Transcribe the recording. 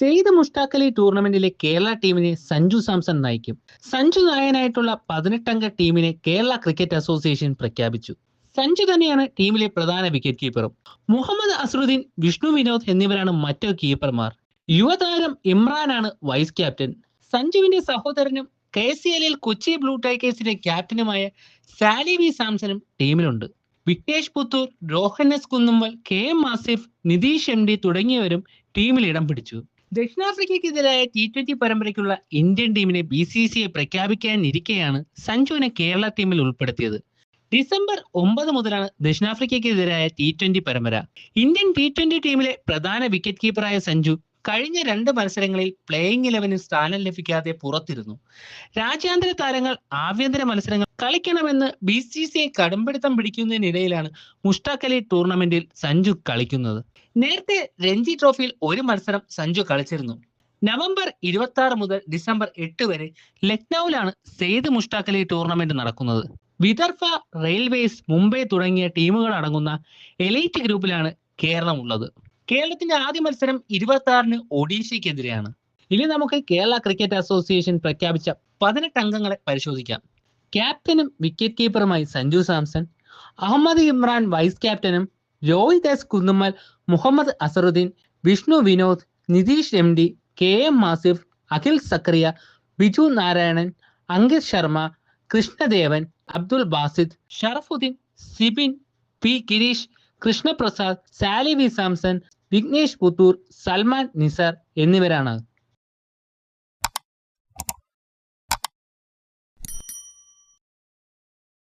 സെയ്ദ് മുഷ്താഖലി ടൂർണമെന്റിലെ കേരള ടീമിനെ സഞ്ജു സാംസൺ നയിക്കും. സഞ്ജു നായനായിട്ടുള്ള പതിനെട്ടംഗ ടീമിനെ കേരള ക്രിക്കറ്റ് അസോസിയേഷൻ പ്രഖ്യാപിച്ചു. സഞ്ജു തന്നെയാണ് ടീമിലെ പ്രധാന വിക്കറ്റ് കീപ്പറും മുഹമ്മദ് അസറുദ്ദീൻ വിഷ്ണു വിനോദ് എന്നിവരാണ് മറ്റു കീപ്പർമാർ യുവതാരം ഇമ്രാനാണ് വൈസ് ക്യാപ്റ്റൻ സഞ്ജുവിന്റെ സഹോദരനും കെ സി എല്ലിൽ കൊച്ചി ബ്ലൂ ടൈഗേഴ്സിന്റെ ക്യാപ്റ്റനുമായ സാലി വി സാംസണും ടീമിലുണ്ട്. Vignesh Puthur Rohan S Kunnummal K M Asif Nitheesh M D തുടങ്ങിയവരും ടീമിൽ ഇടം പിടിച്ചു. ദക്ഷിണാഫ്രിക്കയ്ക്കെതിരായ ടി ട്വന്റി പരമ്പരയ്ക്കുള്ള ഇന്ത്യൻ ടീമിനെ ബി സി സി ഐ പ്രഖ്യാപിക്കാനിരിക്കെയാണ് സഞ്ജുവിനെ കേരള ടീമിൽ ഉൾപ്പെടുത്തിയത്. ഡിസംബർ ഒമ്പത് മുതലാണ് ദക്ഷിണാഫ്രിക്കയ്ക്കെതിരായ ടി ട്വന്റി പരമ്പര. ഇന്ത്യൻ ടി ട്വന്റി ടീമിലെ പ്രധാന വിക്കറ്റ് കീപ്പറായ സഞ്ജു കഴിഞ്ഞ രണ്ട് മത്സരങ്ങളിൽ പ്ലേയിങ് ഇലവനിൽ സ്ഥാനം ലഭിക്കാതെ പുറത്തിരുന്നു. രാജ്യാന്തര താരങ്ങൾ ആഭ്യന്തര മത്സരങ്ങൾ കളിക്കണമെന്ന് ബി സി സി ഐ കടുംപിടുത്തം പിടിക്കുന്നതിനിടയിലാണ് മുഷ്താഖ് അലി ടൂർണമെന്റിൽ സഞ്ജു കളിക്കുന്നത്. നേരത്തെ രഞ്ജി ട്രോഫിയിൽ ഒരു മത്സരം സഞ്ജു കളിച്ചിരുന്നു. നവംബർ ഇരുപത്തി ആറ് മുതൽ ഡിസംബർ എട്ട് വരെ ലക്നൌവിലാണ് സെയ്ദ് മുഷ്താഖ് അലി ടൂർണമെന്റ് നടക്കുന്നത്. വിദർഭ റെയിൽവേസ് മുംബൈ തുടങ്ങിയ ടീമുകൾ അടങ്ങുന്ന എലൈറ്റ് ഗ്രൂപ്പിലാണ് കേരളം ഉള്ളത് കേരളത്തിന്റെ ആദ്യ മത്സരം ഇരുപത്തി ആറിന് ഒഡീഷയ്ക്കെതിരെയാണ്. ഇനി നമുക്ക് കേരള ക്രിക്കറ്റ് അസോസിയേഷൻ പ്രഖ്യാപിച്ച പതിനെട്ട് അംഗങ്ങളെ പരിശോധിക്കാം. ക്യാപ്റ്റനും വിക്കറ്റ് കീപ്പറുമായി സഞ്ജു സാംസൺ അഹമ്മദ് ഇമ്രാൻ വൈസ് ക്യാപ്റ്റനും S Kunnummal Muhammad Azharuddeen Vishnu Vinod Nitheesh M D K M Massif Akhil Scaria Biju Narayanan Ankit Sharma Krishnadevan Abdul Basith Sharafuddeen Sibin P Gireesh Krishnaprasad Sali V Samson Vignesh Puthur Salman Nizar എന്നിവരാണ്.